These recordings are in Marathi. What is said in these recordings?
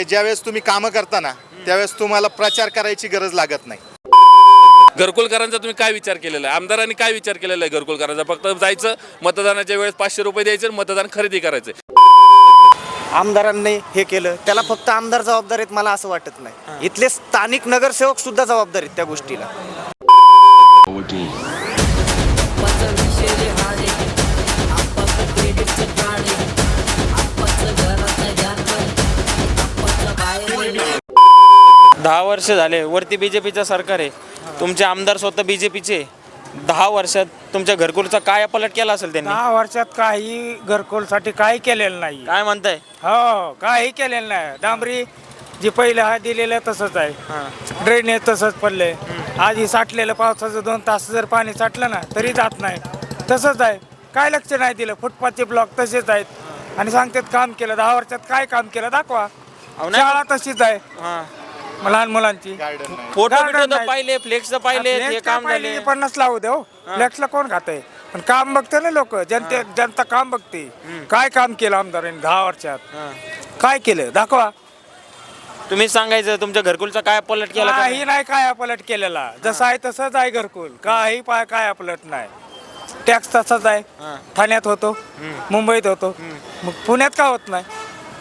ज्यावेळेस तुम्ही कामं करता ना त्यावेळेस तुम्हाला प्रचार करायची गरज लागत नाही. घरकुलकरांचा तुम्ही काय विचार केलेला आहे? आमदारांनी काय विचार केलेला आहे घरकुलकरांचा? फक्त जायचं मतदानाच्या वेळेस पाचशे रुपये द्यायचे आणि मतदान खरेदी करायचं. आमदारांनी हे केलं. त्याला फक्त आमदार जबाबदार आहेत मला असं वाटत नाही. इथले स्थानिक नगरसेवक सुद्धा जबाबदार आहेत त्या गोष्टीला. दहा वर्ष झाले वरती बी जे पीचं सरकार आहे. तुमचे आमदार स्वतः बी जे पीचे दहा वर्षात तुमच्या घरकुलचा काय पलट केला असेल त्यांनी? दहा वर्षात काही घरकुलसाठी काही केलेलं नाही. काय म्हणताय? हो काही केलेलं नाही. डांबरी जी पहिलं हा दिलेलं तसंच आहे. ड्रेनेज तसंच पडले आधी साठलेलं पावसाचं दोन तास जर पाणी साठलं ना तरी जात नाही. तसंच आहे. काय लक्ष नाही दिलं. फुटपाथचे ब्लॉक तसेच आहेत. आणि सांगतात काम केलं. दहा वर्षात काय काम केलं? दाखवा. शाळा तशीच आहे. लहान मुलांची. गार्डन नाही. फोटो गार्डन बिटो तर नाही. पाहिले फ्लेक्स तर पाहिले हे फ्लेक्स काम पाहिली झाले. की पन्नास लावू दे हो फ्लेक्सला कोण खातंय पण काम बघते ना लोक. जनते जनता काम बघते. काय काम केलं आमदारांनी दहा वर्षात? हा. काय केलं? दाखवा. तुम्ही सांगायचं तुमच्या घरकुलचा काय पलट केला का काही नाही? काय पलट केलेला. जसं आहे तसंच आहे घरकुल. काही पाय काय पलट नाही. टॅक्स तसाच आहे. हा. ठाण्यात होतो. मुंबईत होतो. मग पुण्यात का होत नाही?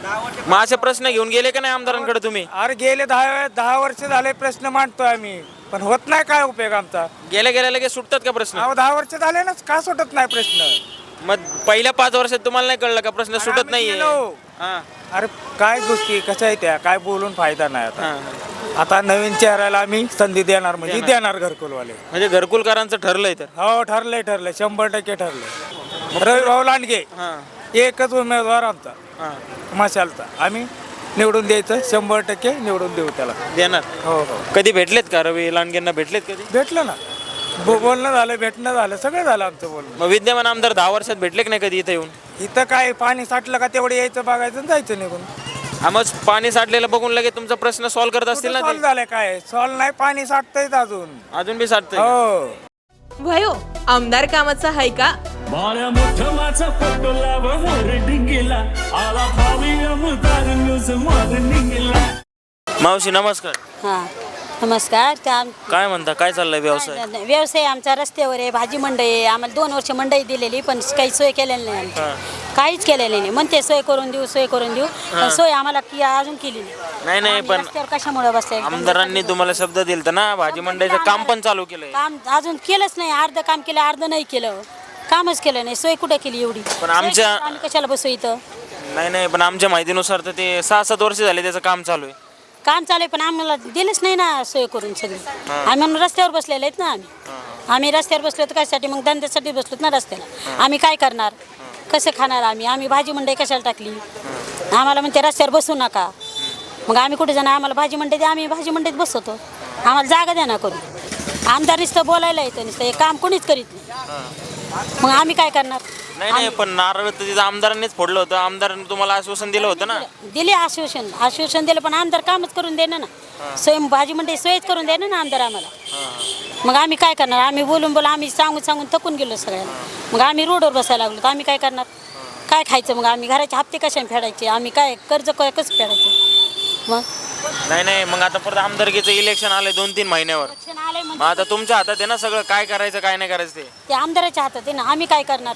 मग असे प्रश्न घेऊन गेले का नाही आमदारांकडे तुम्ही? अरे गेले दहा दहा वर्ष झाले प्रश्न मांडतोय आम्ही. पण होत नाही काय उपयोग आमचा? गेल्या गेल्या लगेच सुटतात का प्रश्न? अहो दहा वर्ष झाले ना का सुटत नाही प्रश्न? मग पहिल्या पाच वर्षात तुम्हाला नाही कळलं का प्रश्न सुटत आम्ही नाहीये? गेलो. हा. अरे काय गोष्टी कशा आहेत त्या? काय बोलून फायदा नाही हा. आता आता नवीन चेहऱ्याला आम्ही संधी देणार म्हणजे देणार. घरकुलवाले. म्हणजे घरकुलकरांचं ठरलंय तर. हो ठरलंय ठरलंय. शंभर टक्के ठरलंय. रवी भाऊ लांडगे. हा. एकच उमेदवार आमचा. मशालचा आम्ही निवडून द्यायचं शंभर टक्के निवडून देऊ त्याला. देणार? हो हो. कधी भेटलेत का? रवी लांडगेंना भेटलेत कधी? भेटलं ना. बो- बोलणं झालं भेटणं झालं सगळं झालं आमचं बोलणं. मग विद्यमान आमदार दहा वर्षात भेटले की नाही कधी इथं येऊन? इथं काय पाणी साठलं का तेवढं यायचं बघायचं आणि जायचं निघून. हा मग पाणी साठलेलं बघून लगेच तुमचा प्रश्न सॉल्व्ह करत असतील ना सॉल्व ते? झालंय काय? सॉल्व नाही पाणी साठतंय अजून. अजून बी साठतंय हो. वयो आमदार कामाचा हाय का? बाळ्या मोठं माझा फोटो लाव वर डिंगेला. आला भावी अमदार न्यूज मॉर्निंगला मावशी नमस्कार. हां. नमस्कार त्या काय म्हणता काय चाललंय व्यवसाय? व्यवसाय आमचा रस्त्यावर आहे भाजी मंडई आहे. आम्हाला दोन वर्ष मंडई दिलेली पण काही सोय केलेली नाही काहीच केलेली नाही. म्हणते सोय करून देऊ सोय करून देऊ. पण सोय आम्हाला की अजून केली नाही. नाही आम्ही पण रस्त्यावर कशामुळे बसले? आमदारांनी तुम्हाला शब्द दिलता ना भाजी मंडईचं काम पण चालू केलंय. काम अजून केलंच नाही अर्ध काम केलं अर्ध नाही केलं. कामच केलं नाही सोय कुठं केली एवढी? पण आमच्या- आम्ही कशाला बसू इथं? नाही नाही पण आमच्या माहितीनुसार तर ते सहा सात वर्ष झाले त्याचं काम चालू आहे. काम चालू आहे पण आम्हाला दिलंच नाही ना सोय करून सगळी. आम्ही म्हणून रस्त्यावर बसलेले आहेत ना आम्ही. आम्ही रस्त्यावर बसलो तर कशासाठी? मग धंद्यासाठी बसलोत ना रस्त्याला. आम्ही काय करणार? कसं खाणार आम्ही? आम्ही भाजी मंडई कशाला टाकली? आम्हाला म्हणते रस्त्यावर बसू नका. मग आम्ही कुठे जाणार? आम्हाला भाजी मंडई द्या. आम्ही भाजी मंडईत बसवतो आम्हाला जागा द्या ना करून. आमदार नुसतं बोलायला येतं नुसतं हे काम कोणीच करीत नाही. मग आम्ही काय करणार? नाही नाही पण नारळ तर तिथं आमदारांनीच फोडलं होतं. आमदारांनी तुम्हाला आश्वासन दिलं होतं ना? दिले आश्वासन. आश्वासन दिलं पण आमदार कामच करून देणं ना. स्वयं भाजी मंडई सोयच करून देणं ना आमदार आम्हाला. मग आम्ही काय करणार? आम्ही बोलून बोलून आम्ही सांगून सांगून थकून गेलो सगळ्यांना. मग आम्ही रोडवर बसायला लागलो. तर आम्ही काय करणार? काय खायचं मग? आम्ही घराचे हप्ते कशाने फेडायचे? आम्ही काय कर्ज क- कसं फेडायचं? मग नाही नाही मग आता परत आमदारकीचं इलेक्शन आलंय दोन तीन महिन्यावर. आलंय मग म्हणजे आता तुमच्या हातात आहे ना सगळं काय करायचं काय नाही करायचं ते? ते आमदाराच्या हातात आहे ना आम्ही काय करणार?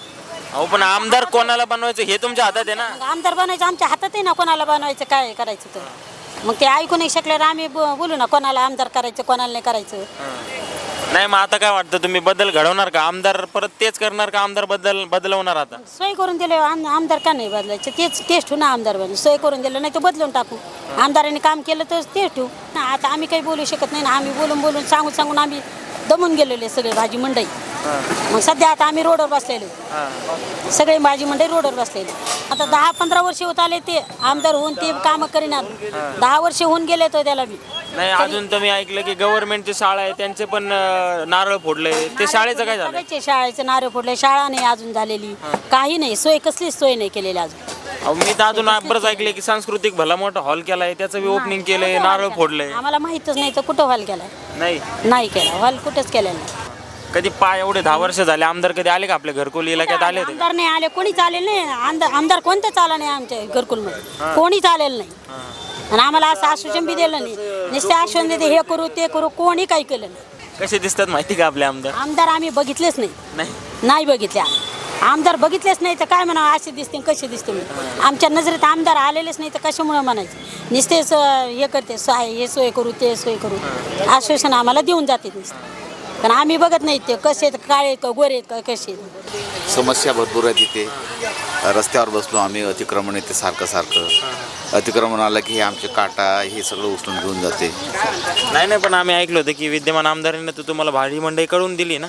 अहो पण आमदार कोणाला बनवायचं हे तुमच्या हातात आहे ना? मग आमदार बनायचं आमच्या हातात आहे ना कोणाला बनवायचं काय करायचं तर मग ते ऐकू नाही शकल्यावर आम्ही ब- बोलू ना कोणाला आमदार करायचं कोणाला नाही करायचं. नाही मग आता काय वाटतं तुम्ही बदल घडवणार का? आमदार परत तेच करणार का? आमदार बदल बदलवणार आता? सोय करून दिले आम- आमदार का नाही बदलायचे? तेच तेच ठेवू ना आमदार बनून सोय करून दिलं नाही तर बदलून टाकू. आमदारांनी काम केलं तर तेच ठेवू. ना आता आम्ही काही बोलू शकत नाही ना आम्ही बोलून बोलून सांगून सांगून आम्ही दमून गेलेले सगळे भाजी मंडई. मग सध्या आता आम्ही रोडवर बसलेलो. सगळे भाजी मंडई रोडवर बसलेले. आता दहा पंधरा वर्ष होत आले ते आमदार होऊन ते कामं करीनात दहा वर्ष होऊन गेले तो त्याला बी. नाही अजून तुम्ही ऐकलं की गव्हर्नमेंटची शाळा आहे त्यांचे पण अं, नारळ फोडले. ते शाळेचं काय झालं? सगळ्याचे शाळेचं नारे फोडले. शाळा नाही अजून झालेली. काही नाही. सोय कसलीच सोय नाही केलेली अजून. अहो, मी तर अजून बरंच ऐकले की सांस्कृतिक भला मोठा हॉल केलाय त्याचं बी ओपनिंग केलंय नारळ फोडलंय. आम्हाला माहितच नाही तर कुठं हॉल केलाय? नाही. नाही केला हॉल कुठंच केलेला नाही. कधी पाय एवढे दहा वर्ष झाले आमदार कधी आले का आपल्या घरकुल इलाक्यात आले? होते? आमदार नाही आले कोणीच आलेलं नाही. आमदार आमदार कोणतंच आला नाही आमच्या घरकुलमध्ये. कोणीच आलेलं नाही. आणि आम्हाला असं आश्वासन बी दिलं नाही. नुसते आश्वासन देते हे करू ते करू कोणी काही केलं नाही. कसे दिसतात माहिती का आपले आमदार? आमदार आम्ही बघितलेच नाही. नाही. नाही बघितले आम्ही. आमदार बघितलेच नाही तर काय म्हणावं असे दिसते कसे दिसते म्हणून. आमच्या नजरेत आमदार आलेलेच नाही तर कशामुळे म्हणायचे? नुसतेच हे करते सोय हे सोय करू ते सोय करू. आश्वासन आम्हाला देऊन जाते नुसते. पण आम्ही बघत नाही ते कसे आहेत काळे आहेत का गोरे आहेत का कसे आहेत. समस्या भरपूर आहे तिथे. रस्त्यावर बसलो आम्ही अतिक्रमण येते सारखं सारखं. अतिक्रमण आलं की हे आमचे काटा हे सगळं उचलून घेऊन जाते. नाही नाही पण आम्ही ऐकलं होतं की विद्यमान आमदारांनी तर तुम्हाला भाजी मंडई कळून दिली ना.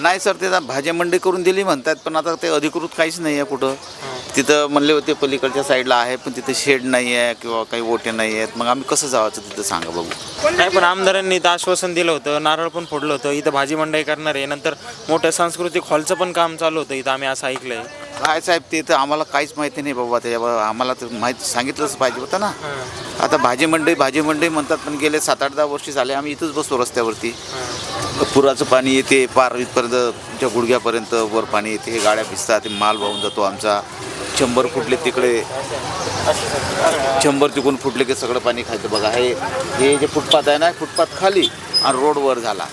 नाही सर ते भाज्या मंडी करून दिली म्हणतात पण आता ते अधिकृत काहीच नाही आहे कुठं. तिथं म्हणले होते पलीकडच्या साईडला आहे पण तिथं शेड नाही आहे किंवा काही ओटे नाही आहेत मग आम्ही कसं जावायचं तिथं सांगा बघू. नाही पण आमदारांनी तर आश्वासन दिलं होतं नारळ पण फोडलं होतं इथं भाजी मंडई करणार आहे. नंतर मोठं सांस्कृतिक हॉलचं पण काम चालू होतं इथं आम्ही असं ऐकलंय. काय साहेब ते तर आम्हाला काहीच माहिती नाही बाबा त्याच्यावर आम्हाला तर माहिती सांगितलंच पाहिजे होतं ना. आता भाजी मंडई भाजी मंडई म्हणतात पण गेले सात आठ दहा वर्षी झाले आम्ही इथंच बसतो रस्त्यावरती. पुराचं पाणी येते पार इथपर्यंत तुमच्या गुडघ्यापर्यंत वर पाणी येते हे गाड्या भिजतात ते माल वाहून जातो आमचा. शंभर फुटले तिकडे शंभर तिकून फुटले की सगळं पाणी खायचं. बघा हे हे जे फुटपाथ आहे ना फुटपाथ खाली आणि रोड वर झाला.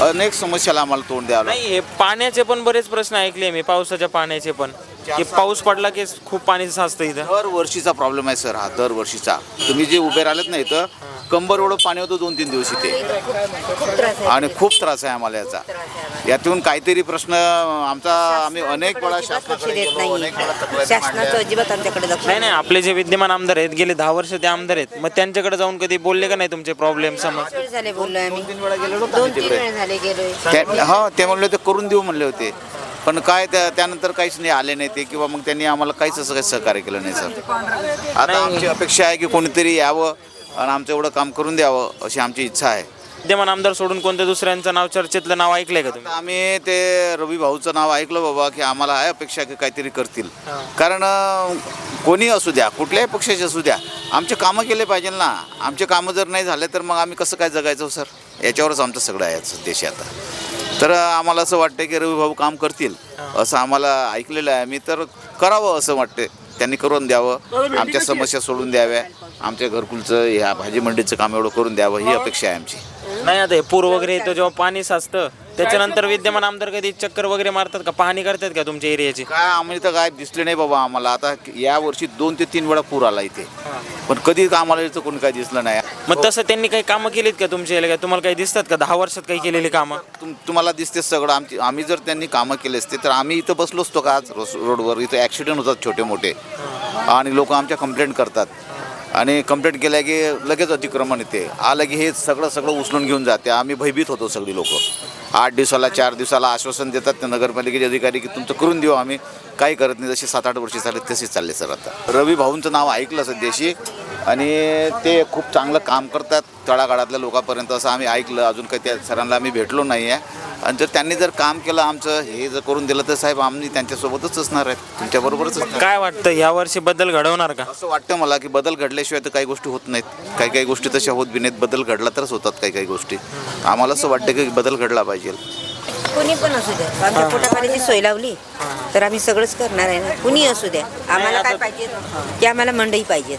अनेक समस्याला आम्हाला तोंड द्यावं. नाही हे पाण्याचे पण बरेच प्रश्न ऐकले मी पावसाच्या पाण्याचे पण. की पाऊस पडला की खूप पाणी साचतं इथं. दर वर्षीचा प्रॉब्लेम आहे सर हा दर वर्षीचा तुम्ही जे उभे राहिलेत ना इथं कंबर एवढं पाणी होतं दोन तीन दिवस इथे. आणि खूप त्रास आहे आम्हाला याचा. यातून काहीतरी प्रश्न आमचा आम्ही अनेक वेळा शासनाचं अजिबात आमच्याकडे लक्ष नाही नाही आपले जे विद्यमान आमदार आहेत गेले दहा वर्ष ते आमदार आहेत. मग त्यांच्याकडे जाऊन कधी बोलले का नाही तुमचे प्रॉब्लेम समज वेळ झाले बोललोय आम्ही. तीन वेळा गेलेलो दोन तीन तिकडे. वेळ झाले गेलोय. त्या- हो ते म्हणले होते करून देऊ म्हणले होते. पण काय त्या- त्यानंतर काहीच नाही आले नाही ते किंवा मग त्यांनी आम्हाला काहीच असं काही सहकार्य केलं नाही सर. आता आमची अपेक्षा आहे की कोणीतरी यावं. आणि आमचं एवढं काम करून द्यावं अशी आमची इच्छा आहे. विद्यमान आमदार सोडून कोणत्या दुसऱ्यांचं नाव चर्चेतलं नाव ऐकलंय का तुम्ही? आम्ही ते रवी भाऊचं नाव ऐकलं बाबा की आम्हाला आहे अपेक्षा की काहीतरी करतील. कारण अं, कोणी असू द्या कुठल्याही पक्षाचे असू द्या आमचे कामं केले पाहिजे ना. आमचे कामं जर नाही झाले तर मग आम्ही कसं काय जगायचं हो, सर? याच्यावरच आमचं सगळं आहे देश आता. तर अं, आम्हाला असं वाटतं की रवी भाऊ काम करतील असं आम्हाला ऐकलेलं आहे. मी तर करावं असं वाटते त्यांनी करून द्यावं. आमच्या समस्या सोडून द्याव्या. आमच्या घरकुलचं ह्या भाजी मंडीचं काम एवढं करून द्यावं ही अपेक्षा आहे आमची. नाही आता हे पूर वगैरे येतो जेव्हा पाणी साचतं त्याच्यानंतर विद्यमान आमदार कधी चक्कर वगैरे मारतात का? पाहणी करतात का तुमच्या एरियाची? काय आम्हाला तर काय दिसले नाही बाबा आम्हाला. आता या वर्षी दोन ते तीन वेळा पूर आला इथे. पण कधी आम्हाला इथं कोणी काही दिसलं नाही. मग तसं त्यांनी काही कामं केलीत का तुमच्या एरिया तुम्हाला काही दिसतात का? दहा वर्षात काही केलेली कामं? तुम तुम्हाला दिसते सगळं. आमची आम्ही जर त्यांनी कामं केले असते तर आम्ही इथं बसलो असतो का आज? रोस- रोडवर. इथं ॲक्सिडेंट होतात छोटे मोठे आणि लोक आमच्या कंप्लेंट करतात. आणि कंप्लेंट केल्या की लगेच अतिक्रमण येते. आलं की हे सगळं सगळं उचलून घेऊन जाते. आम्ही भयभीत होतो सगळी लोक. आठ दिवसाला चार दिवसाला आश्वासन देतात ते नगरपालिकेचे अधिकारी की तुमचं करून देऊ आम्ही. काही करत नाही. जशी सात आठ वर्षे चालले तसेच चालले सर आता. रवी भाऊंचं नाव ऐकलं सध्याशी आणि ते खूप चांगलं काम करतात तळागाळातल्या लोकांपर्यंत असं आम्ही ऐकलं. अजून काही त्या सरांना आम्ही भेटलो नाही आहे. आणि जर त्यांनी जर काम केलं आमचं हे जर करून दिलं तर साहेब आम्ही त्यांच्यासोबतच असणार आहेत. तुमच्याबरोबरच काय वाटतं या वर्षी बदल घडवणार का? असं वाटतं मला की बदल घडल्याशिवाय तर काही गोष्टी होत नाहीत. काही काही गोष्टी तशा होत बी नाहीत. बदल घडला तरच होतात काही काही गोष्टी. आम्हाला असं वाटतं की बदल घडला पाहिजे. कोणी पण असू द्या. आमच्या पोटापाण्याची सोय लावली तर आम्ही सगळंच करणार आहे ना. कुणी असू द्या. आम्हाला काय पाहिजे? की आम्हाला मंडई पाहिजेत.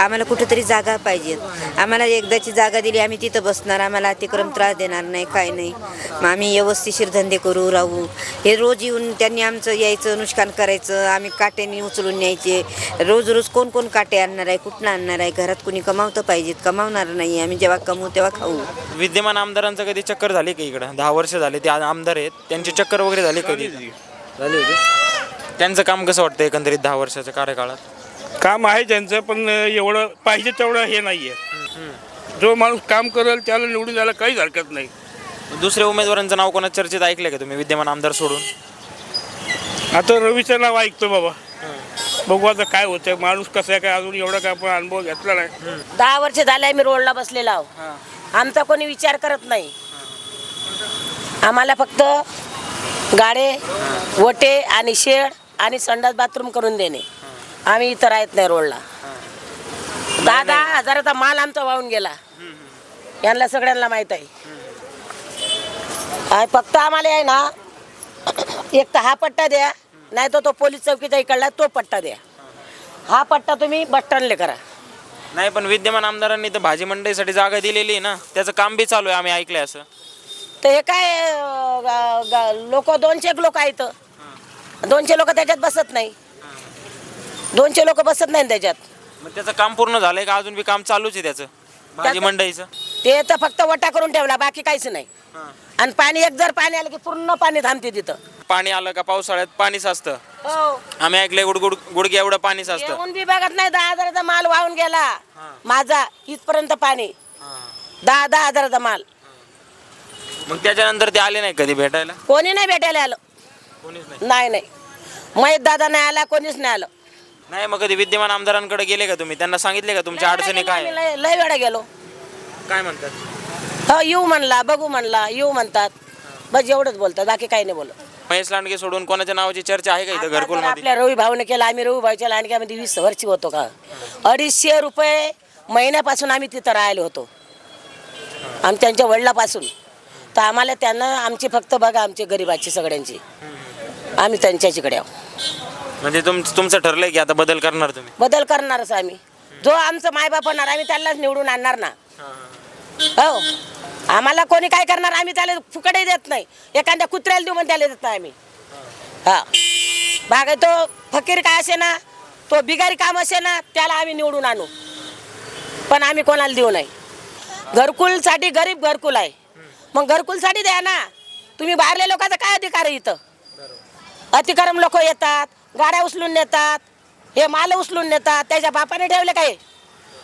आम्हाला कुठेतरी जागा पाहिजेत आम्हाला एकदाची जागा दिली आम्ही तिथं बसणार आम्हाला अतिक्रम त्रास देणार नाही काय नाही. मग आम्ही व्यवस्थिशीर धंदे करू राहू. हे रोज येऊन त्यांनी आमचं यायचं नुकसान करायचं आम्ही काट्याने उचलून न्यायचे. रोज रोज कोण कोण काटे आणणार आहे कुठनं आणणार आहे? घरात कुणी कमावतं पाहिजेत कमावणार नाही. आम्ही जेव्हा कमवू तेव्हा खाऊ. विद्यमान आमदारांचं कधी चक्कर झाली का इकडं? दहा वर्ष झाले ते आमदार आहेत. त्यांची चक्कर वगैरे झाली कधी? झाली होती. त्यांचं काम कसं वाटतं एकंदरीत दहा वर्षाच्या कार्यकाळात? काम आहे त्यांचं पण एवढं पाहिजे तेवढं हे नाही आहे जो माणूस काम करेल त्याला निवडून द्यायला काहीच हरकत नाही. दुसऱ्या उमेदवारांचं नाव कोणा चर्चेत ऐकलंय का तुम्ही विद्यमान आमदार सोडून? आता रवीचं नाव ऐकतो बाबा. बघू आता काय होतंय. माणूस कसं आहे काय अजून एवढा काय आपण अनुभव घेतला नाही. दहा वर्ष झाले आम्ही रोडला बसलेलो आहो. आमचा कोणी विचार करत नाही. आम्हाला फक्त गाडे वटे आणि शेड आणि संडास बाथरूम करून देणे. आम्ही इथं राहत नाही रोडला. दहा दहा हजाराचा माल आमचा वाहून गेला. यांना सगळ्यांना माहीत आहे. फक्त आम्हाला आहे ना एक तर हा पट्टा द्या नाही तर तो पोलीस चौकीचा इकडला तो पट्टा द्या. हा. पट्टा तुम्ही बस स्टँडले करा. नाही पण विद्यमान आमदारांनी तर भाजी मंडईसाठी जागा दिलेली आहे ना त्याचं काम बी चालू आहे आम्ही ऐकलंय असं. तर हे काय लोक दोनशे लोक आहेत. दोनशे लोक त्याच्यात बसत नाही. दोनशे लोक बसत नाही त्याच्यात. मग त्याचं काम पूर्ण झालंय का? अजून बी काम चालूच आहे त्याचं. भाजी मंडईचं. ते तर फक्त वटा करून ठेवला बाकी काहीच नाही. आणि पाणी एक जर पाणी आलं की पूर्ण पाणी थांबते तिथं. पाणी आलं का पावसाळ्यात पाणी साचतं. हो. आम्ही ऐकलंय गुड गुड गुडघे एवढं पाणी साचतं. येऊन बी बघत नाही दहा हजाराचा माल वाहून गेला. माझा इथपर्यंत पाणी. दहा दहा हजाराचा माल. मग त्याच्यानंतर ते आले नाही कधी भेटायला? कोणी नाही भेटायला आलं. कोणीच नाही. नाही नाही. महेश दादा नाही आला कोणीच नाही आलं. नाही मग कधी विद्यमान आमदारांकडे गेले का तुम्ही? त्यांना सांगितले का तुमच्या अडचणी काय? आम्ही लय लय वेळा गेलो. काय म्हणतात? हो येऊ म्हणला बघू म्हणला येऊ म्हणतात. बस एवढंच बोलतात बाकी काही नाही बोलत. महेश लांडगे सोडून कोणाच्या नावाची चर्चा आहे का इथं घरकुलमध्ये आपल्या रवी भाऊने केलं आम्ही रवी भाऊच्या लांडग्यामध्ये वीस वर्षी होतो का? अडीचशे रुपये महिन्यापासून आम्ही तिथं राहिले होतो. आम त्यांच्या वडिलापासून. तर आम्हाला त्यांना आमची फक्त बघा आमची गरिबाची सगळ्यांची. आम्ही त्यांच्याकडे आहोत. म्हणजे तुम तुमचं ठरलंय की आता बदल करणार तुम्ही? बदल करणारच आम्ही. जो आमचं मायबाप होणार आम्ही त्यालाच निवडून आणणार ना. हो. आम्हाला कोणी काय करणार आम्ही त्याला फुकटही देत नाही. एखाद्या कुत्र्याला देऊ पण त्याला देत नाही आम्ही. हा. बाग तो फकीर काय असे ना तो बिगारी काम असे ना त्याला आम्ही निवडून आणू. पण आम्ही कोणाला देऊ नाही. घरकुलसाठी गरीब घरकुल आहे. मग घरकुलसाठी द्या ना. तुम्ही बाहेरल्या लोकांचा काय अधिकार आहे इथं? अतिक्रम लोक येतात गाड्या उचलून नेतात हे माल उचलून नेतात त्याच्या बापाने ठेवले काय?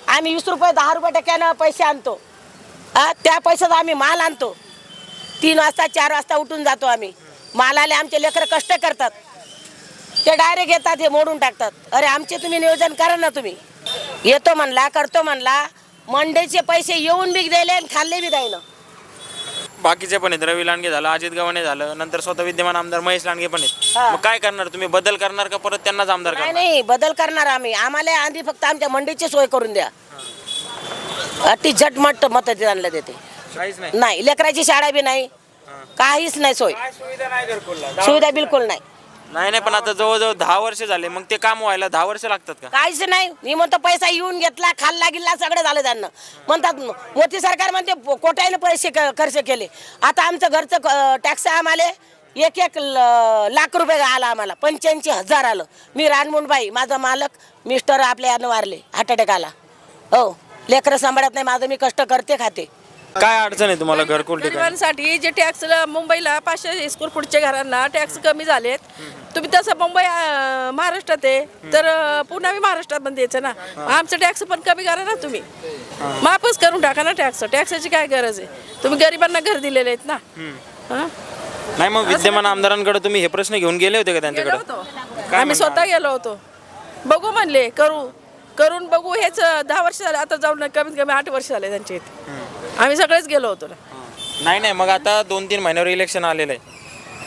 आम्ही वीस रुपये दहा रुपये टक्क्यानं पैसे आणतो. त्या पैशात आम्ही माल आणतो. तीन वाजता चार वाजता उठून जातो आम्ही. मालाले आमचे लेकरं कष्ट करतात. ते डायरेक्ट येतात हे मोडून टाकतात. अरे आमचे तुम्ही नियोजन करा ना तुम्ही. येतो म्हणला करतो म्हणला. मंडईचे पैसे येऊन बी दिले आणि खाल्ले बी द्यायला बाकीचे पण आहेत. रवी लांडगे झालं अजित गव्हाणे झालं नंतर स्वतः विद्यमान आमदार महेश लांडगे पण आहेत. हा. मग काय करणार तुम्ही? बदल करणार का परत त्यांनाच आमदार नाही करणार? नाही बदल करणार आम्ही. आम्हाला आधी फक्त आमच्या मंडईची सोय करून द्या. अति झटमट मत आणलं देते. काहीच नाही. नाही लेकराची शाळा बी नाही. काहीच नाही सोय. सुविधा बिलकुल नाही. नाही नाही पण आता जवळजवळ दहा वर्ष झाले. मग ते काम व्हायला दहा वर्ष लागतात का? काहीच नाही. मी म्हणतो पैसा येऊन घेतला खाल्ला गिल्ला सगळं झालं त्यांना. म्हणतात मोदी सरकार म्हणते कोट्याने पैसे क- खर्च केले. आता आमचं घरचं टॅक्स आम्हाला. एक एक ल- लाख रुपये आला आम्हाला. पंच्याऐंशी हजार आलं. मी रानमुंडबाई माझा मालक मिस्टर आपल्या यानं वारले हार्ट अटॅक आला. हो लेकरं सांभाळत नाही माझं मी कष्ट करते खाते. काय अडचण आहे तुम्हाला घरकुल ठिकाणी? गरिबांसाठी जे टॅक्स मुंबईला पाचशे स्क्वेअर फूटच्या घरांना टॅक्स कमी झालेत. तुम्ही तसं मुंबई अं, महाराष्ट्रात आहे तर अं, पुन्हा बी महाराष्ट्रात पण द्यायचं ना. आमचं टॅक्स पण कमी करा ना तुम्ही. माफच करून टाका ना टॅक्स टॅक्सची काय गरज आहे? तुम्ही गरिबांना घर दिलेले आहेत ना. हं? नाही मग विद्यमान आमदारांकडे तुम्ही हे प्रश्न घेऊन गेले होते का गेलो त्यांच्याकडे होतो आम्ही स्वतः गेलो होतो. बघू म्हणले करू. करून बघू हेच अं, दहा वर्ष झाले आता जाऊन कमीत कमी आठ वर्ष झाले त्यांच्या इथे आम्ही सगळेच गेलो होतो ना. नाही नाही मग आता दोन तीन महिन्यावर इलेक्शन आलेलं. आहे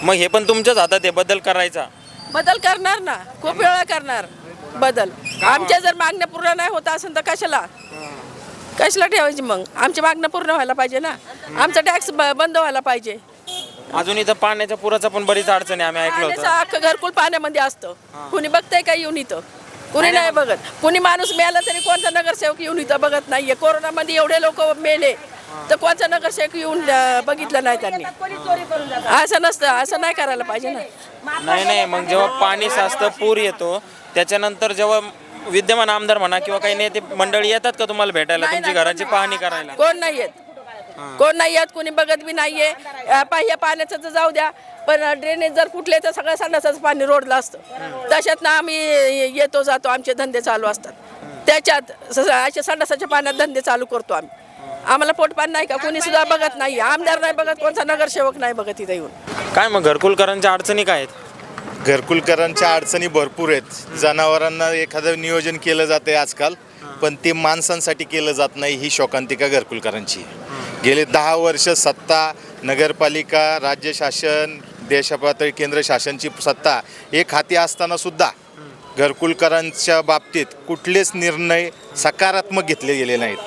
मग हे पण तुमच्याच हातात आहे बदल करायचा. बदल करणार ना खूप वेळा करणार. बदल. आमच्या जर मागण्या पूर्ण नाही होत असेल तर कशाला? कशाला ठेवायची मग? आमची मागण्या पूर्ण व्हायला पाहिजे ना. आमचा टॅक्स बंद व्हायला पाहिजे. अजून इथं पाण्याच्या पुराचा पण बरीच अडचण आहे आम्ही ऐकलं पाण्याचं अख्खं घरकुल पाण्यामध्ये असतं. कुणी बघतंय का येऊन इथं? कुणी नाही बघत. कुणी माणूस मेला तरी कोणता नगरसेवक येऊन इथं बघत नाहीये. कोरोनामध्ये एवढे लोक मेले. तर कोणता नगरसेवक येऊन अं, बघितलं नाही त्यांनी. असं नसतं असं नाही करायला पाहिजे ना. नाही नाही मग जेव्हा पाणी साचतं पूर येतो त्याच्यानंतर जेव्हा विद्यमान आमदार म्हणा किंवा काही नेते मंडळी येतात का तुम्हाला भेटायला तुमची घराची पाहणी करायला? कोण नाही येत. कोण नाही येत कोणी बघत बी नाहीये. अं, पा- या पाण्याचं तर जाऊ द्या पण ड्रेनेज जर फुटले तर सगळं संडासाचं पाणी रोडला असतं. त्याच्यात ना आम्ही येतो जातो आमचे धंदे चालू असतात. त्याच्यात स- अशा संडासाच्या पाण्यात धंदे चालू करतो आम्ही. आम्हाला पोटपान नाही का? कोणी सुद्धा बघत नाही. आमदार नाही बघत कोणता नगरसेवक नाही बघत इथे येऊन. काय मग घरकुलकरांच्या अडचणी काय आहेत? घरकुलकरांच्या अडचणी भरपूर आहेत. जनावरांना एखादं नियोजन केलं जाते आजकाल पण ते माणसांसाठी केलं जात नाही ही शोकांतिका घरकुलकरांची गेले दहा वर्ष सत्ता नगरपालिका राज्य शासन देशपातळी केंद्र शासनची सत्ता एक हाती असताना सुद्धा घरकुलकरांच्या बाबतीत कुठलेच निर्णय सकारात्मक घेतले गेले नाहीत.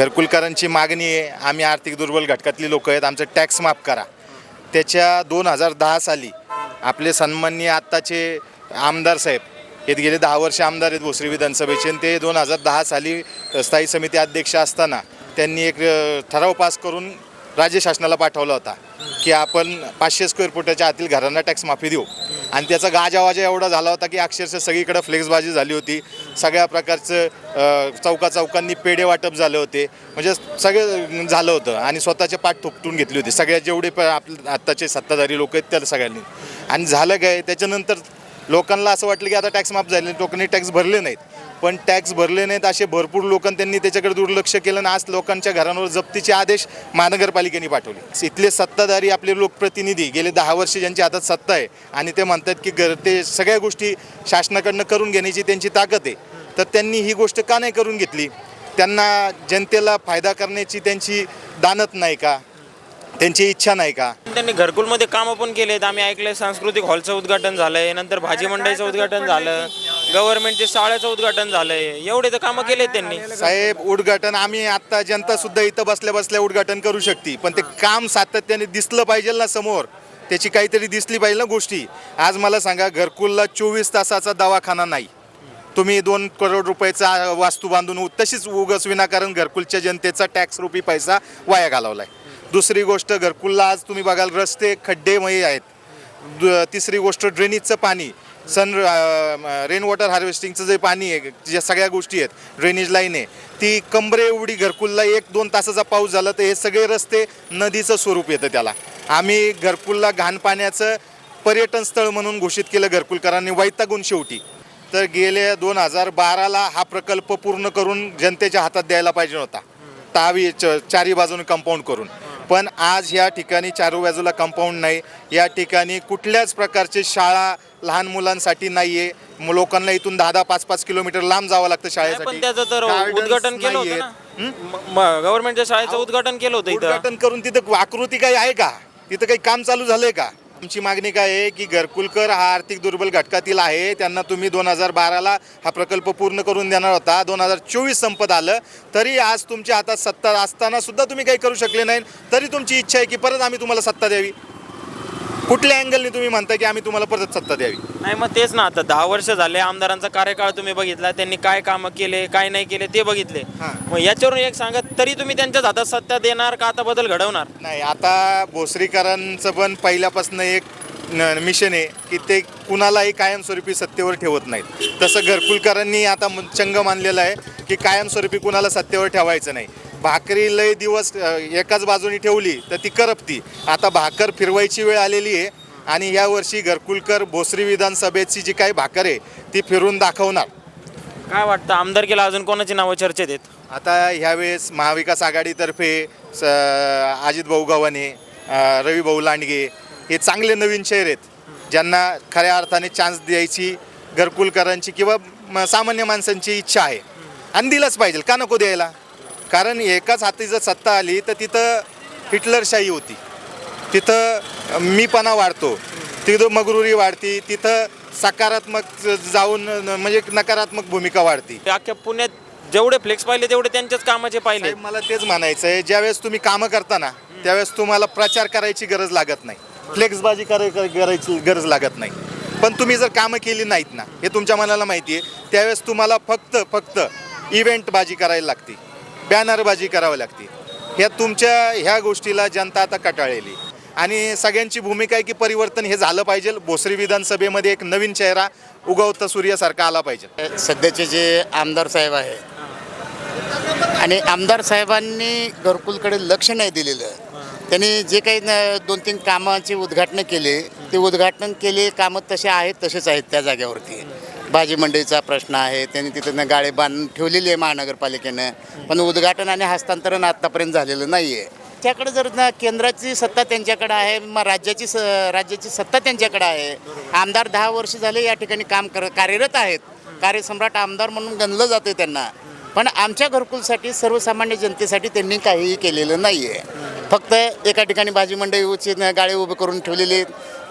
घरकुलकरांची मागणी आहे आम्ही आर्थिक दुर्बल घटकातली लोक आहेत आमचं टॅक्स माफ करा. त्याच्या दोन हजार दहा साली आपले सन्माननीय आत्ताचे आमदार साहेब हे गेले दहा वर्ष आमदार आहेत भोसरी विधानसभेचे आणि ते दोन हजार दहा साली स्थायी समिती अध्यक्ष असताना त्यांनी एक ठराव पास करून राज्य शासनाला पाठवला होता की आपण पाचशे स्क्वेअर फुटाच्या आतील घरांना टॅक्स माफी देऊ. आणि त्याचा गाजावाजा एवढा झाला होता की अक्षरशः सगळीकडे फ्लेक्सबाजी झाली होती. सगळ्या प्रकारचं चौकाचौकांनी चौका चौकांनी पेढे वाटप झाले होते. म्हणजे सगळं झालं होतं आणि स्वतःचे पाठ थोपटून घेतली होती. सगळ्या जेवढे आपले आत्ताचे सत्ताधारी लोक आहेत त्या सगळ्यांनी. आणि झालं काय? त्याच्यानंतर लोकांना असं वाटलं की आता टॅक्स माफ झाले लोकांनी टॅक्स भरले नाहीत. पण टॅक्स भरले नाहीत असे भरपूर लोकांनी त्यांनी त्याच्याकडे दुर्लक्ष केलं आणि आज लोकांच्या घरांवर जप्तीचे आदेश महानगरपालिकेने पाठवले. इथले सत्ताधारी आपले लोकप्रतिनिधी गेले दहा वर्ष ज्यांच्या हातात सत्ता आहे आणि ते म्हणतात की गर ते सगळ्या गोष्टी शासनाकडनं करून घेण्याची त्यांची ताकद आहे. तर त्यांनी ही गोष्ट का नाही करून घेतली? त्यांना जनतेला फायदा करण्याची त्यांची दानत नाही का? त्यांची इच्छा नाही का? त्यांनी घरकुलमध्ये कामं पण केलेत. आम्ही ऐकलंय सांस्कृतिक हॉलचं उद्घाटन झालंय नंतर भाजी मंडईचं उद्घाटन झालं गव्हर्नमेंटच्या शाळेचं उद्घाटन झालंय. एवढे तर कामं केलेत त्यांनी. साहेब उद्घाटन आम्ही आता जनता सुद्धा इथं बसल्या बसल्या उद्घाटन करू शकते. पण ते काम सातत्याने दिसलं पाहिजे ना समोर. त्याची काहीतरी दिसली पाहिजे ना गोष्टी. आज मला सांगा घरकुलला चोवीस तासाचा दवाखाना नाही. तुम्ही दोन करोड रुपयाचा वास्तू बांधून तशीच उगस विनाकारण घरकुलच्या जनतेचा टॅक्स रुपी पैसा वाया घालवलाय. दुसरी गोष्ट घरकुलला आज तुम्ही बघाल रस्ते खड्डेमयी आहेत. तिसरी गोष्ट ड्रेनेजचं पाणी. सन रेन वॉटर हार्वेस्टिंगचं जे पाणी आहे ज्या सगळ्या गोष्टी आहेत ड्रेनेज लाईन आहे ती कमरे एवढी घरकुलला एक दोन तासाचा पाऊस झाला तर हे सगळे रस्ते नदीचं स्वरूप येतं त्याला. आम्ही घरकुलला घाण पाण्याचं पर्यटन स्थळ म्हणून घोषित केलं घरकुलकरांनी वैतागून शेवटी. तर गेल्या दोन हजार बाराला हा प्रकल्प पूर्ण करून जनतेच्या हातात द्यायला पाहिजे होता. तावी च चारी बाजूने कंपाऊंड करून. पण आज या ठिकाणी चारू बाजूला कंपाऊंड नाही. या ठिकाणी कुठल्याच प्रकारची शाळा लहान मुलांसाठी नाही आहे लोकांना इथून दहा दहा पाच पाच किलोमीटर लांब जावं लागतं शाळेसाठी पण त्याचं तर Gardens उद्घाटन केलं होतं नाहीयेत. ना. गव्हर्नमेंटच्या शाळेचं उद्घाटन केलं होतं इथं. उद्घाटन करून तिथं आकृती काही आहे का? तिथं काही काम चालू झालंय का? आमची मागणी काय आहे की घरकुलकर हा आर्थिक दुर्बल घटकातील आहे त्यांना तुम्ही दोन हजार बाराला हा प्रकल्प पूर्ण करून देणार होता दोन हजार चोवीस संपत आलं. तरी आज तुमच्या हातात सत्ता असताना सुद्धा तुम्ही काही करू शकले नाही तरी तुमची इच्छा आहे की परत आम्ही तुम्हाला सत्ता द्यावी. कुठल्या अँगलने तुम्ही म्हणता की आम्ही तुम्हाला परत सत्ता द्यावी? नाही मग तेच ना आता दहा वर्ष झाले आमदारांचा कार्यकाळ तुम्ही बघितला त्यांनी काय कामं केले काय नाही केले ते बघितले. मग याच्यावरून एक सांगा तरी तुम्ही त्यांच्याच हातात सत्ता देणार का आता बदल घडवणार? नाही आता भोसरीकरांचं पण पहिल्यापासून एक मिशन आहे की ते कुणालाही कायमस्वरूपी सत्तेवर ठेवत नाहीत. तसं घरकुलकरांनी आता म- चंग मानलेलं आहे की कायमस्वरूपी कुणाला सत्तेवर ठेवायचं नाही. भाकरी लय दिवस अ, एकाच बाजूनी ठेवली तर ती करपती. आता भाकर फिरवायची वेळ आलेली आहे आणि यावर्षी घरकुलकर भोसरी विधानसभेची जी काही भाकर आहे ती फिरून दाखवणार. काय वाटतं आमदारकीला अजून कोणाची नावं चर्चेत आहेत? आता ह्यावेळेस महाविकास आघाडीतर्फे स अजित भाऊ गव्हाणे अ, रवी भाऊ लांडगे हे चांगले नवीन शहर आहेत ज्यांना खऱ्या अर्थाने चान्स द्यायची घरकुलकरांची किंवा म- सामान्य माणसांची इच्छा आहे. आणि दिलंच पाहिजे का नको द्यायला? कारण एकाच हाती जर सत्ता आली तर तिथं हिटलरशाही होती. तिथं मीपणा वाढतो. तिथं मगरुरी वाढती. तिथं सकारात्मक जाऊन म्हणजे नकारात्मक भूमिका वाढती. अख्ख्या पुण्यात जेवढे फ्लेक्स पाहिले तेवढे त्यांच्याच कामाचे पाहिले. मला तेच म्हणायचं आहे ज्यावेळेस तुम्ही कामं करता ना त्यावेळेस तुम्हाला प्रचार करायची गरज लागत नाही. फ्लेक्सबाजी कराय करायची गरज लागत नाही. पण तुम्ही जर कामं केली नाहीत ना हे तुमच्या मनाला माहिती आहे त्यावेळेस तुम्हाला फक्त फक्त इव्हेंटबाजी करायला लागते. बॅनरबाजी करावी लागते. ह्या तुमच्या ह्या गोष्टीला जनता आता कटाळलेली. आणि सगळ्यांची भूमिका आहे की परिवर्तन हे झालं पाहिजे. भोसरी विधानसभेमध्ये एक नवीन चेहरा उगवता सूर्यासारखा आला पाहिजे. सध्याचे जे आमदार साहेब आहे आणि आमदार साहेबांनी घरकुलकडे लक्ष नाही दिलेलं. त्यांनी जे काही न- दोन तीन कामाची उद्घाटनं केली ते उद्घाटन केले कामं तसे आहेत तसेच आहेत त्या जागेवरती. भाजी मंडईचा प्रश्न आहे त्यांनी तिथं गाळे बांधून ठेवलेली आहे महानगरपालिकेनं पण उद्घाटन आणि हस्तांतरण आत्तापर्यंत झालेलं नाही आहे त्याकडे जर ना केंद्राची सत्ता त्यांच्याकडे आहे मग राज्याची स राज्याची सत्ता त्यांच्याकडे आहे. आमदार दहा वर्ष झाले या ठिकाणी काम कर कार्यरत आहेत. कार्यसम्राट आमदार म्हणून गणलं जाते त्यांना. पण आमच्या घरकुलसाठी सर्वसामान्य जनतेसाठी त्यांनी काहीही केलेलं नाही आहे फक्त एका ठिकाणी भाजी मंडई उचित गाळे उभे करून ठेवलेले आहेत.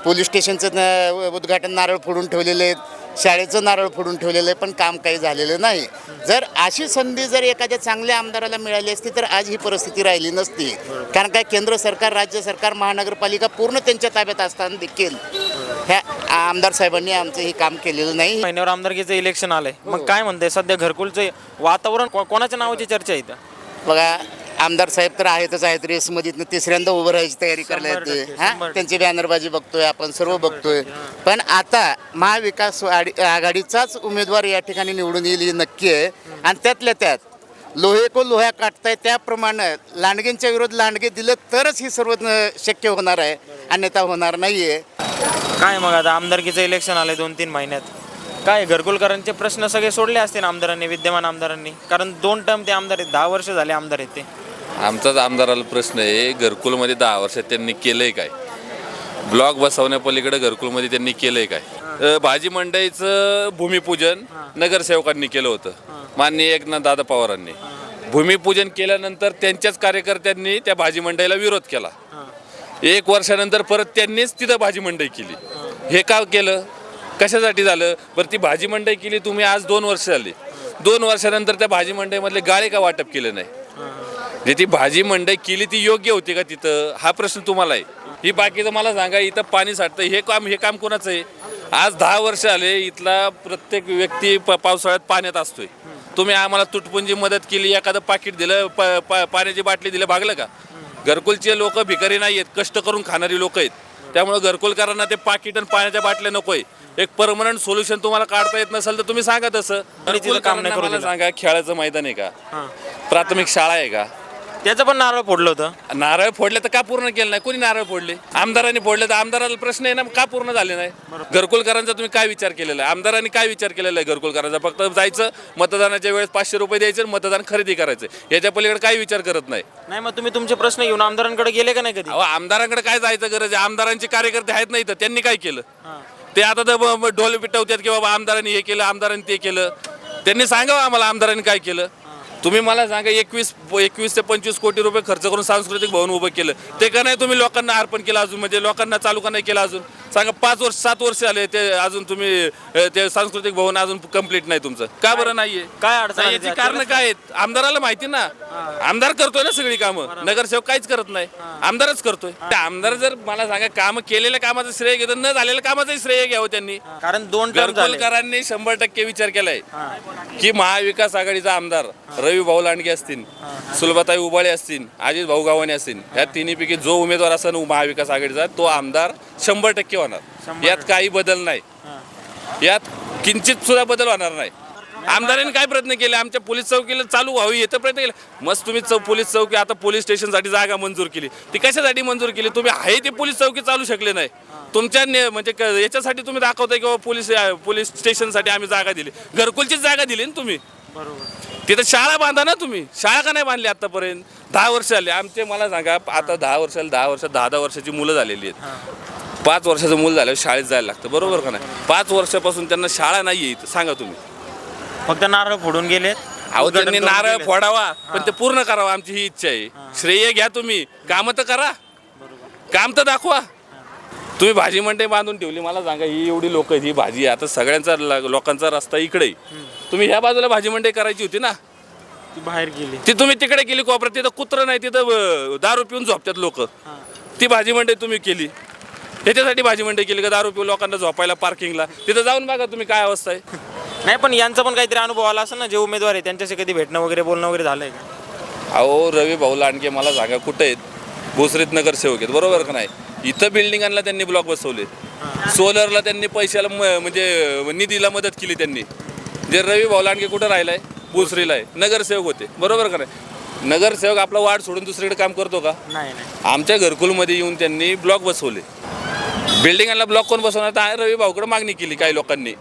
पोलीस स्टेशनचं न- उद्घाटन नारळ फोडून ठेवलेले आहेत. शाळेचं नारळ फोडून ठेवलेलं आहे पण काम काही झालेलं नाही. जर अशी संधी जर एखाद्या चांगल्या आमदाराला मिळाली असती तर आज ही परिस्थिती राहिली नसती. कारण काय केंद्र सरकार राज्य सरकार महानगरपालिका पूर्ण त्यांच्या ताब्यात असताना देखील ह्या आमदार साहेबांनी आमचं हे काम केलेलं नाही. महिन्यावर आमदारकीचं इलेक्शन आलंय. मग काय म्हणते सध्या घरकुलचं वातावरण को- कोणाच्या नावाची चर्चा आहे इथं? बघा आमदार साहेब तर आहेतच आहेत. रेसमध्ये तिसऱ्यांदा उभं राहायची तयारी करायला येते हा? त्यांची बॅनरबाजी बघतोय आपण सर्व बघतोय. पण आता महाविकास आघाडीचाच उमेदवार या ठिकाणी निवडून येईल हे नक्की आहे. आणि त्यातल्या त्यात लोहे को लोह्या काटताय त्याप्रमाणे लांडगेंच्या विरोध लांडगे दिलं तरच ही सर्व शक्य होणार आहे. अन्यथा होणार नाहीये. काय मग आता आमदारकीचं इलेक्शन आलंय दोन तीन महिन्यात. काय घरकुलकरांचे प्रश्न सगळे सोडले असतील आमदारांनी विद्यमान आमदारांनी? कारण दोन टर्म ते आमदार आहेत दहा वर्ष झाले आमदार आहेत ते. आमचाच आमदाराला प्रश्न आहे घरकुलमध्ये दहा वर्षात त्यांनी केलंय काय? ब्लॉक बसवण्यापलीकडे घरकुलमध्ये त्यांनी केलंय काय? अ, भाजी मंडईचं भूमिपूजन नगरसेवकांनी केलं होतं. माननीय एकनाथ दादा पवारांनी. भूमिपूजन केल्यानंतर त्यांच्याच कार्यकर्त्यांनी त्या भाजी मंडईला विरोध केला. एक वर्षानंतर परत त्यांनीच तिथं भाजी मंडई केली. हे. का केलं? कशासाठी झालं? बरं ती भाजी मंडई केली तुम्ही आज दोन वर्ष झाली. दोन वर्षानंतर त्या भाजी मंडईमधले गाळे का वाटप केलं नाही? जे ती भाजी मंडई केली ती योग्य होती का तिथं? हा प्रश्न तुम्हाला आहे. ही बाकीचं मला सांगा इथं पाणी साठतं हे काम हे काम कोणाचं आहे? आज दहा वर्ष आले इथला प्रत्येक व्यक्ती प पावसाळ्यात पाण्यात असतोय. तुम्ही आम्हाला तुटपुंजी मदत केली एखादं पाकिट दिलं प प- पाण्याची बाटली दिलं भागलं का? घरकुलचे लोक भिकारी नाही आहेत कष्ट करून खाणारी लोक आहेत. त्यामुळे घरकुलकरांना ते पाकिट आणि पाण्याच्या बाटल्या नकोय एक परमनंट सोल्युशन तुम्हाला काढता येत नसेल तर तुम्ही सांगा तसं. काम नाही. सांगा खेळाचं मैदान आहे का? प्राथमिक शाळा आहे का? त्याचं पण नारळ फोडलं होतं. नारळ फोडले तर का पूर्ण केलं नाही? कोणी नारळ फोडले? आमदारांनी फोडले तर आमदाराला प्रश्न आहे ना का पूर्ण झाले नाही? घरकुलकरांचा तुम्ही काय विचार केलेला आहे? आमदारांनी काय विचार केलेला आहे घरकुलकरांचा? फक्त जायचं मतदानाच्या वेळेस पाचशे रुपये द्यायचे आणि मतदान खरेदी करायचं. याच्या पलीकडे काही विचार करत नाही? नाही मग तुम्ही तुमचे प्रश्न घेऊन आमदारांकडे गेले का नाही कधी? अहो आमदारांकडे काय जायचं गरज आहे? आमदारांचे कार्यकर्ते आहेत नाही तर त्यांनी काय केलं? ते आता तर ब- ब- ढोल पिटवतात की बाबा आमदारांनी हे केलं आमदारांनी ते केलं. त्यांनी सांगावं आम्हाला आमदारांनी काय केलं? तुम्ही मला सांगा एकवीस एकवीस ते पंचवीस कोटी रुपये खर्च करून सांस्कृतिक भवन उभं केलं. ते का नाही तुम्ही लोकांना अर्पण केलं अजून? म्हणजे लोकांना चालू का नाही केलं अजून? सांगा पाच वर्ष सात वर्ष आले ते अजून तुम्ही अ, ते सांस्कृतिक भवन अजून कंप्लीट नाही तुमचं. का बरं नाहीये? काय अडचण नाही, आली? याची कारण काय आहेत? आमदाराला माहिती ना. आमदार करतोय ना सगळी कामं. नगरसेवक काहीच करत नाही. आमदारच करतोय. आमदार जर मला सांगा काम केलेल्या कामाचं श्रेय घेतं न झालेल्या कामाचं श्रेय घ्यावं त्यांनी. कारण दोन टर्म झाले. शंभर टक्के विचार केलाय. की महाविकास आघाडीचा आमदार रवी भाऊ लांडगे असतील सुलभाताई उबाळे असतील अजित भाऊ गावाने असतील या तिन्हीपैकी जो उमेदवार असेल महाविकास आघाडीचा तो आमदार शंभर टक्के होणार. यात काही बदल नाही. यात किंचित सुद्धा बदल होणार नाही. आमदारांनी काय प्रयत्न केले? आमच्या पोलीस चौकीला चालू व्हावी येतं प्रयत्न केला. मस्त तुम्ही चौ पोलीस चौकी आता पोलीस स्टेशनसाठी जागा मंजूर केली. ती कशासाठी मंजूर केली? तुम्ही आहे ती पोलीस चौकी चालू शकले नाही. तुमच्या ने- म्हणजे याच्यासाठी तुम्ही दाखवताय की बाबा पोलीस पोलीस स्टेशनसाठी आम्ही जागा दिली. घरकुलचीच जागा दिली ना तुम्ही. तिथं शाळा बांधा ना तुम्ही. शाळा का नाही बांधली आतापर्यंत? दहा वर्ष आली आमचे मला सांगा आता दहा वर्षाला दहा वर्ष दहा दहा वर्षाची मुलं झालेली आहेत. पाच वर्षाचं मूल झालं शाळेत जायला लागतं. बरोबर का नाही? पाच वर्षापासून त्यांना शाळा नाही आहे इथं. सांगा तुम्ही. फक्त नारळ फोडून गेले अहो त्यांनी नारळ फोडावा पण ते पूर्ण करावा आमची ही इच्छा आहे. श्रेय घ्या तुम्ही. काम तर करा. काम तर दाखवा. तुम्ही भाजी मंडई बांधून ठेवली मला सांगा ही एवढी लोक ही भाजी आहे. आता सगळ्यांचा ल- लोकांचा रस्ता इकडे आहे. तुम्ही ह्या बाजूला भाजी मंडई करायची होती ना? ती बाहेर गेली. ती तुम्ही तिकडे केली कोपऱ्यात. तिथं कुत्र नाही तिथं अं, दारू पिऊन झोपतात लोक. ती भाजी मंडई तुम्ही केली. ह्याच्यासाठी भाजी मंडई केली का दारू पिऊन लोकांना झोपायला पार्किंगला तिथं जाऊन बघा तुम्ही काय अवस्था आहे. नाही पण यांचा पण काहीतरी अनुभव आला असेल ना जे उमेदवार आहे त्यांच्याशी कधी भेटणं वगैरे बोलणं वगैरे झालंय का? अहो रवी भाऊ लांडगे मला सांगा कुठे आहेत? भोसरीत नगरसेवक आहेत बरोबर का नाही? इथं बिल्डिंगांना त्यांनी ब्लॉक बसवले. सोलरला त्यांनी पैशाला म- म्हणजे निधीला मदत केली त्यांनी. जे रवी भाऊ लांडगे कुठं राहिलाय? भोसरीला आहे. नगरसेवक होते बरोबर का नाही? नगरसेवक आपला वार्ड सोडून दुसरीकडे काम करतो का? नाही नाही. आमच्या घरकुलमध्ये येऊन त्यांनी ब्लॉक बसवले. बिल्डिंगांना ब्लॉक कोण बसवणार? तर रवी भाऊकडे मागणी केली काही लोकांनी.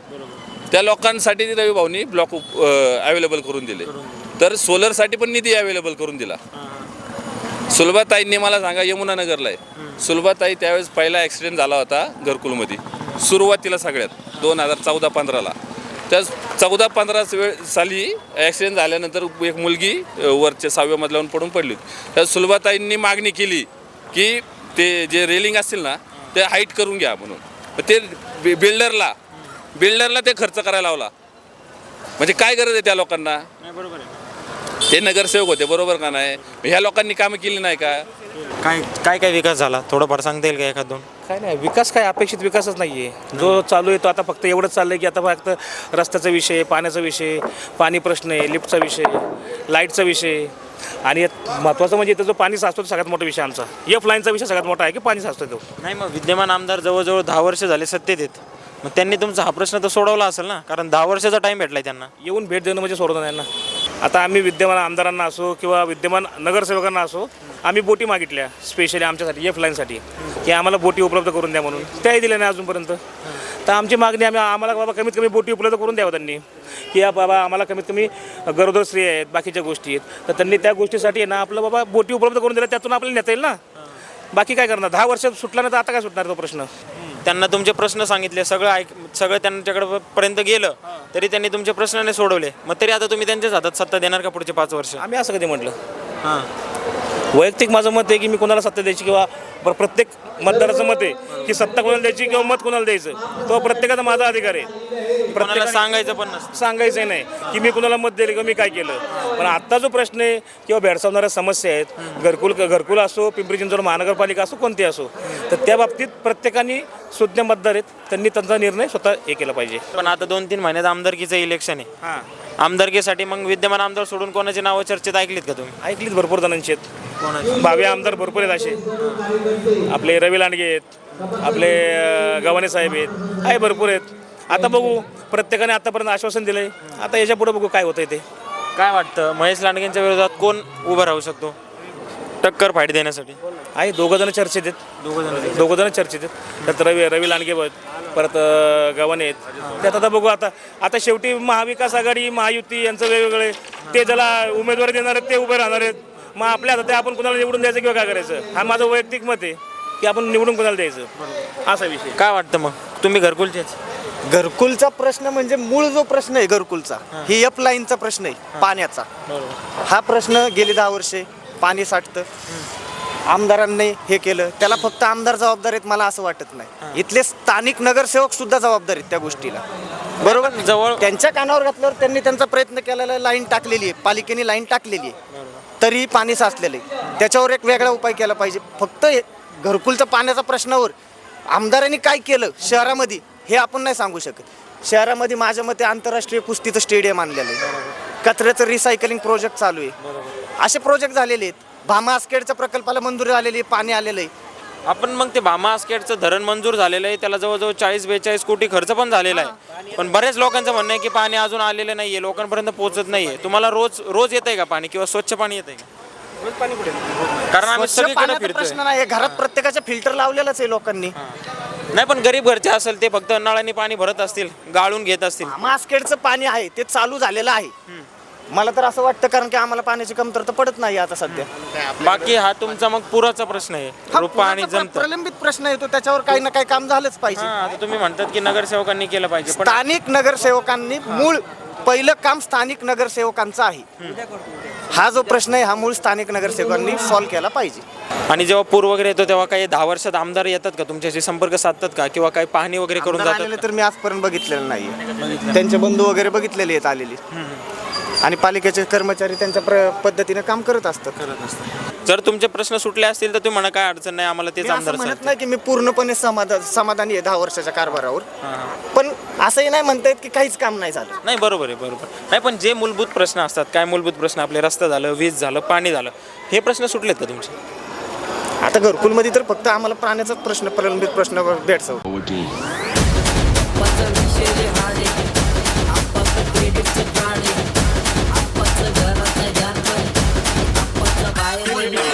त्या लोकांसाठी ते रवी भाऊनी ब्लॉक अवेलेबल करून दिले. तर सोलरसाठी पण निधी अवेलेबल करून दिला. सुलभाताईंनी मला सांगा यमुनानगरला आहे. सुलभाताई त्यावेळेस पहिला ॲक्सिडेंट झाला होता घरकुलमध्ये. सुरुवातीला सगळ्यात दोन हजार चौदा पंधराला. त्या चौदा पंधरा वेळ साली ॲक्सिडेंट झाल्यानंतर एक मुलगी वरच्या सहाव्या मजल्यावरून पडून पडली होती. त्या सुलभाताईंनी मागणी केली की ते जे रेलिंग असतील ना ते हाईट करून घ्या म्हणून. तर ते बिल्डरला बिल्डरला ते खर्च करायला लावला. म्हणजे काय गरज आहे त्या लोकांना? नाही बरोबर आहे. ते नगरसेवक होते बरोबर का नाही? ह्या लोकांनी कामं केली नाही का? काय काय काय विकास झाला? थोडंफार सांगता येईल का एखाद दोन काय नाही विकास काय अपेक्षित विकासच नाही आहे जो चालू आहे तो आता फक्त एवढंच चाललं आहे की आता फक्त रस्त्याचा विषय पाण्याचा विषय पाणी प्रश्न आहे लिफ्टचा विषय लाईटचा विषय. आणि यात महत्त्वाचं म्हणजे इथं जो पाणी साचतो तो सगळ्यात मोठा विषय आमचा. एफ लाईनचा विषय सगळ्यात मोठा आहे की पाणी साचतो तो. नाही मग विद्यमान आमदार जवळजवळ दहा वर्ष झाले सत्तेत आहेत. मग त्यांनी तुमचा हा प्रश्न तर सोडवला असेल ना? कारण दहा वर्षाचा टाइम भेटलाय त्यांना. येऊन भेट देणं म्हणजे सोडवत नाही ना. आता आम्ही विद्यमान आमदारांना असो किंवा विद्यमान नगरसेवकांना असो आम्ही बोटी मागितल्या स्पेशली आमच्यासाठी एफ लाईनसाठी की आम्हाला बोटी उपलब्ध करून द्या म्हणून. त्याही दिल्या नाही अजूनपर्यंत. तर आमची मागणी आम्ही आम्हाला बाबा कमीत कमी बोटी उपलब्ध करून द्यावं त्यांनी. की या बाबा आम्हाला कमीत कमी गरोदर स्त्री आहेत बाकीच्या गोष्टी आहेत. तर त्यांनी त्या गोष्टीसाठी आहे ना आपलं बाबा बोटी उपलब्ध करून दिल्या त्यातून आपल्याला नेता येईल ना? बाकी काय करणार? दहा वर्ष सुटला नाही तर आता काय सुटणार तो प्रश्न? त्यांना तुमचे प्रश्न सांगितले सगळं ऐक सगळं त्यांच्याकडे पर्यंत गेलं तरी त्यांनी तुमचे प्रश्न नाही सोडवले. मग तरी आता तुम्ही त्यांच्याच हातात सत्ता देणार का पुढचे पाच वर्ष? आम्ही असं कधी म्हटलं? हां. वैयक्तिक माझं मत आहे की मी कोणाला सत्ता द्यायची किंवा प्र- प्रत्येक मतदाराचं मत आहे की सत्ता कोणाला द्यायची किंवा मत कोणाला द्यायचं तो प्रत्येकाचा माझा अधिकार आहे. प्रत्येकाला सांगायचं पण नसतं. सांगायचं नाही की मी कुणाला मत दिले किंवा मी काय केलं. पण आत्ता जो प्रश्न आहे किंवा भेडसावणाऱ्या समस्या आहेत घरकुल घरकुल असो पिंपरी चिंचवड महानगरपालिका असो कोणती असो तर त्या बाबतीत प्रत्येकाने सुज्ञ मतदार आहेत त्यांनी त्यांचा निर्णय स्वतः हे केला पाहिजे. पण आता दोन तीन महिन्यात आमदारकीचं इलेक्शन आहे. हां. आमदारकीसाठी मग विद्यमान आमदार सोडून कोणाची नावं चर्चेत ऐकलीत का तुम्ही? ऐकलीत भरपूर जणांची आहेत. भावी आमदार भरपूर आहेत असे. आपले रवी लांडगे आहेत. आपले गव्हाणे साहेब आहेत. आहे भरपूर आहेत. आता बघू प्रत्येकाने आतापर्यंत आश्वासन दिलंय. आता याच्यापुढे बघू काय होतंय ते. काय वाटतं महेश लांडगेंच्या विरोधात कोण उभं राहू शकतो? टक्कर फाईट देण्यासाठी. आहे दोघं जण चर्चेत आहेत. दोघं जण दोघं जण चर्चेत आहेत. त्यात रवी रवी लांडगे आहेत परत गव्हाणे आहेत. त्यात आता बघू आता आता शेवटी महाविकास आघाडी महायुती यांचं वेगवेगळे. ते ज्याला उमेदवारी देणार आहेत ते उभे राहणार आहेत. मग आपल्या आता ते आपण कुणाला निवडून द्यायचं किंवा काय करायचं? हा माझं वैयक्तिक मत आहे. की आपण निवडून कुणाला द्यायचं? असा विषय. काय वाटतं मग? तुम्ही घरकुलचेच घरकुलचा प्रश्न म्हणजे मूळ जो प्रश्न आहे घरकुलचा ही. एप लाईनचा प्रश्न आहे पाण्याचा. हा प्रश्न गेली दहा वर्षे पाणी साठतं. आमदारांनी हे केलं. त्याला फक्त आमदार जबाबदार आहेत मला असं वाटत नाही. इथले स्थानिक नगरसेवक सुद्धा जबाबदार आहेत त्या गोष्टीला. बरोबर? जवळ त्यांच्या कानावर घातल्यावर त्यांनी त्यांचा प्रयत्न केलेला लाईन टाकलेली आहे. पालिकेने लाईन टाकलेली आहे. तरी पाणी साचलेलं आहे. त्याच्यावर एक वेगळा उपाय केला पाहिजे. फक्त हे घरकुलचा पाण्याचा प्रश्नावर आमदारांनी काय केलं शहरामध्ये हे आपण नाही सांगू शकत. शहरामध्ये माझ्या मते आंतरराष्ट्रीय कुस्तीचं स्टेडियम आणलेलं आहे. कचऱ्याचं रिसायकलिंग प्रोजेक्ट चालू आहे. असे प्रोजेक्ट झालेले आहेत. भामा आस्केडच्या प्रकल्पाला मंजुरी आलेली आहे पाणी आलेलं आहे. आपण मग ते भामा आस्केटचं धरण मंजूर झालेलं आहे. त्याला जवळजवळ चाळीस बेचाळीस कोटी खर्च पण झालेला आहे. पण बऱ्याच लोकांचं म्हणणं आहे की पाणी अजून आलेलं नाही आहे लोकांपर्यंत पोहोचत नाही आहे तुम्हाला रोज रोज येत आहे का पाणी किंवा स्वच्छ पाणी येत आहे का? कारण आम्ही स्वच्छ सगळीकडे पाण्याचा फिरतोय. प्रश्न नाही घरात प्रत्येकाच्या फिल्टर लावलेलंच आहे लोकांनी. नाही पण गरीब घरचे असेल ते फक्त नळाने पाणी भरत असतील गाळून घेत असतील. मास्केडचं पाणी आहे ते चालू झालेलं आहे. मला तर असं वाटतं कारण की आम्हाला पाण्याची कमतरता पडत नाही आता सध्या. बाकी हा तुमचा मग पुराचा प्रश्न आहे हा रुपा आणि पुराचा प्र- जमत प्रलंबित प्रश्न येतो त्याच्यावर काही ना काही काम झालंच पाहिजे. आता तुम्ही म्हणतात की नगरसेवकांनी केलं पाहिजे पण स्थानिक नगरसेवकांनी मूळ पहिलं काम स्थानिक नगरसेवकांचं आहे. हा जो प्रश्न आहे हा मूळ स्थानिक नगरसेवकांनी सॉल्व्ह केला पाहिजे. आणि जेव्हा पूर वगैरे येतो तेव्हा काही दहा वर्षात आमदार येतात का? तुमच्याशी संपर्क साधतात का? किंवा काही पाहणी वगैरे करून आमदार जातात तर मी आजपर्यंत बघितलेलं नाही त्यांचे बंधू वगैरे बघितलेले आहेत आलेले. आणि पालिकेचे कर्मचारी त्यांच्या प्र- पद्धतीने काम करत असतात. जर तुमचे प्रश्न सुटले असतील तर तुम्ही म्हणा काय अडचण नाही आम्हाला तेच मी असं आमदार म्हणत. नाही की मी पूर्णपणे समाधान समाधानी आहे दहा वर्षाच्या कारभारावर. पण असंही नाही म्हणता येत की काहीच काम नाही झालं. नाही बरोबर आहे बरोबर. नाही पण जे मूलभूत प्रश्न असतात काय मूलभूत प्रश्न? आपले रस्ता झालं वीज झालं पाणी झालं हे प्रश्न सुटलेत का तुमचे? आता घरकुलमध्ये तर फक्त आम्हाला प्राण्याचाच प्रश्न प्रलंबित प्रश्न भेटतो.